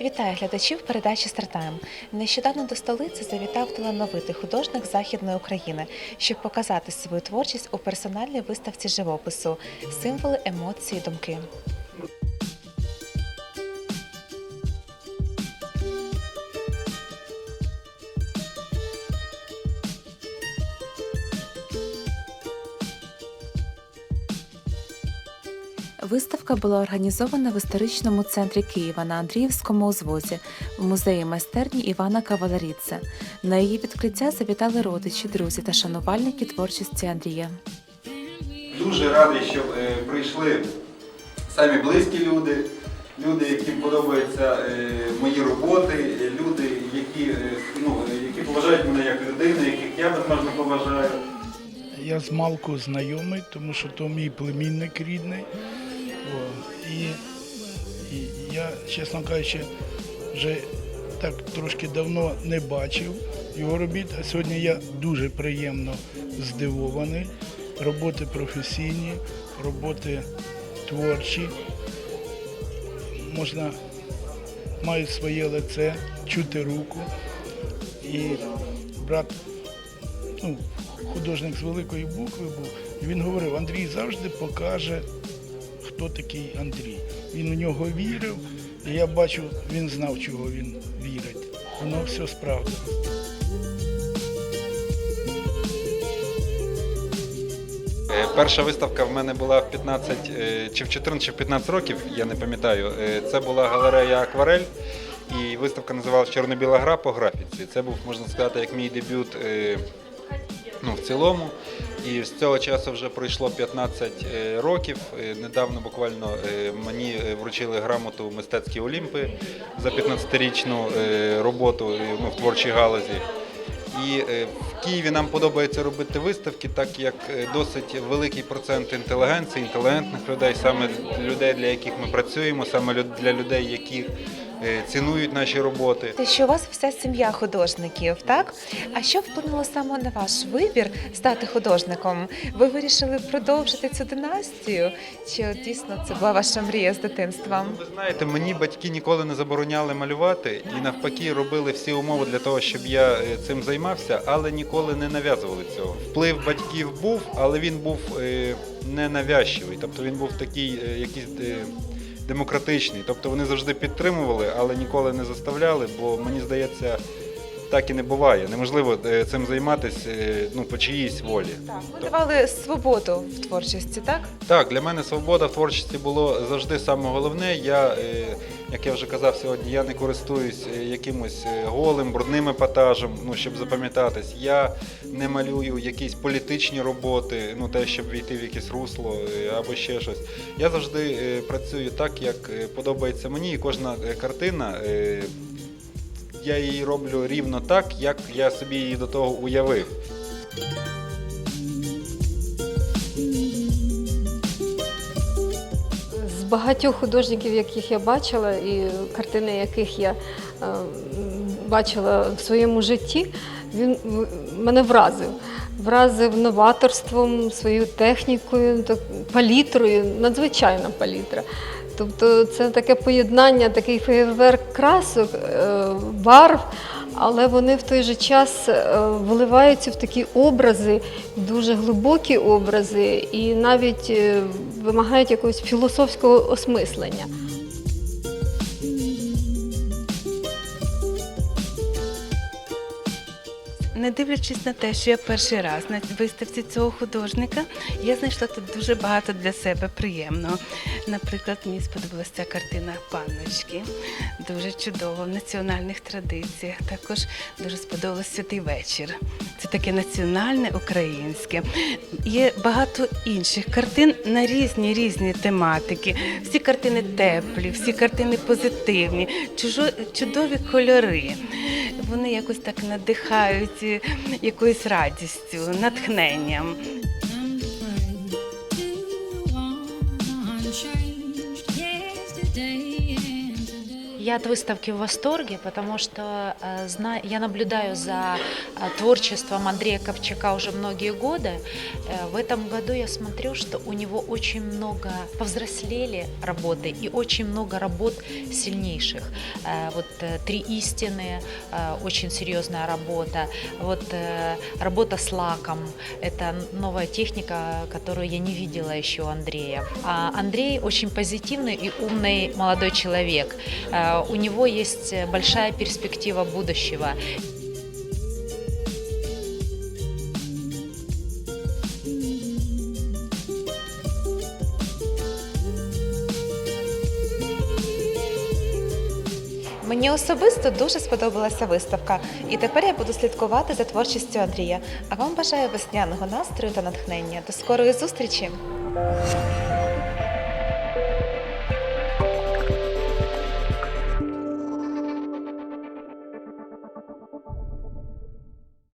Вітаю глядачів передачі Стартайм. Нещодавно до столиці завітав талановитий художник Західної України, щоб показати свою творчість у персональній виставці живопису символи, емоції, думки. Виставка була організована в історичному центрі Києва на Андріївському узвозі в музеї майстерні Івана Кавалеріце. На її відкриття завітали родичі, друзі та шанувальники творчості Андрія. Дуже радий, що е, прийшли самі близькі люди, люди, яким подобаються е, мої роботи, е, люди, які, е, ну, які поважають мене як людину, яких я безмежно поважаю. Я з Малку знайомий, тому що то мій племінник рідний. І, і я, чесно кажучи, вже так трошки давно не бачив його робіт, а сьогодні я дуже приємно здивований. Роботи професійні, роботи творчі. Можна мають своє лице, чути руку. І брат ну, художник з великої букви був, і він говорив, Андрій завжди покаже, хто такий Андрій. Він у нього вірив, і я бачу, він знав, чого він вірить. Воно все справді. Е, Перша виставка в мене була в 15, е, чи в 14, чи в 15 років, я не пам'ятаю. Е, Це була галерея Акварель. І виставка називалась Чорно-біла гра по графіці. Це був, можна сказати, як мій дебют ну, в цілому. І з цього часу вже пройшло 15 е, років. Е, Недавно буквально е, мені вручили грамоту мистецькі Олімпи за 15-річну е, роботу ну, в творчій галузі. І в Києві нам подобається робити виставки, так як досить великий процент інтелігенції, інтелігентних людей, саме людей, для яких ми працюємо, саме для людей, які е, цінують наші роботи. Те, що у вас вся сім'я художників, так? А що вплинуло саме на ваш вибір стати художником? Ви вирішили продовжити цю династію? Чи дійсно це була ваша мрія з дитинства? Ви знаєте, мені батьки ніколи не забороняли малювати і навпаки робили всі умови для того, щоб я е, цим займався, але ніколи не нав'язували цього. Вплив батьків був, але він був е, не навязчивий. Тобто він був такий е, якийсь е, демократичний. Тобто вони завжди підтримували, але ніколи не заставляли, бо мені здається. Так і не буває. Неможливо е, цим займатися е, ну, по чиїсь волі. Так, ви давали свободу в творчості, так? Так, для мене свобода в творчості було завжди саме головне. Я, е, як я вже казав сьогодні, я не користуюсь е, якимось е, голим, брудним епатажем, ну, щоб запам'ятатись. Я не малюю якісь політичні роботи, ну те, щоб війти в якесь русло е, або ще щось. Я завжди працюю так, як подобається мені, і кожна картина. Я її роблю рівно так, як я собі її до того уявив. Багатьох художників, яких я бачила, і картини, яких я е, бачила в своєму житті, він мене вразив. Вразив новаторством, своєю технікою, так, палітрою, надзвичайна палітра. Тобто це таке поєднання, такий фейерверк красок, е, барв, але вони в той же час е, вливаються в такі образи, дуже глибокі образи, і навіть е, вимагають якогось філософського осмислення. Не дивлячись на те, що я перший раз на виставці цього художника, я знайшла тут дуже багато для себе приємного. Наприклад, мені сподобалася ця картина панночки, дуже чудово в національних традиціях. Також дуже сподобався святий вечір. Таке національне українське. Є багато інших картин на різні різні тематики. Всі картини теплі, всі картини позитивні, чудові кольори. Вони якось так надихають е, якоюсь радістю, натхненням. Я от выставки в восторге, потому что э, я наблюдаю за э, творчеством Андрея Ковчака уже многие годы. Э, В этом году я смотрю, что у него очень много повзрослели работы и очень много работ сильнейших. Вот «Три истины» очень серьезная работа. Вот работа с лаком – это новая техника, которую я не видела еще у Андрея. А Андрей очень позитивный и умный молодой человек. У него есть большая перспектива будущего. Мені особисто дуже сподобалася виставка, і тепер я буду слідкувати за творчістю Андрія. А вам бажаю весняного настрою та натхнення. До скорої зустрічі!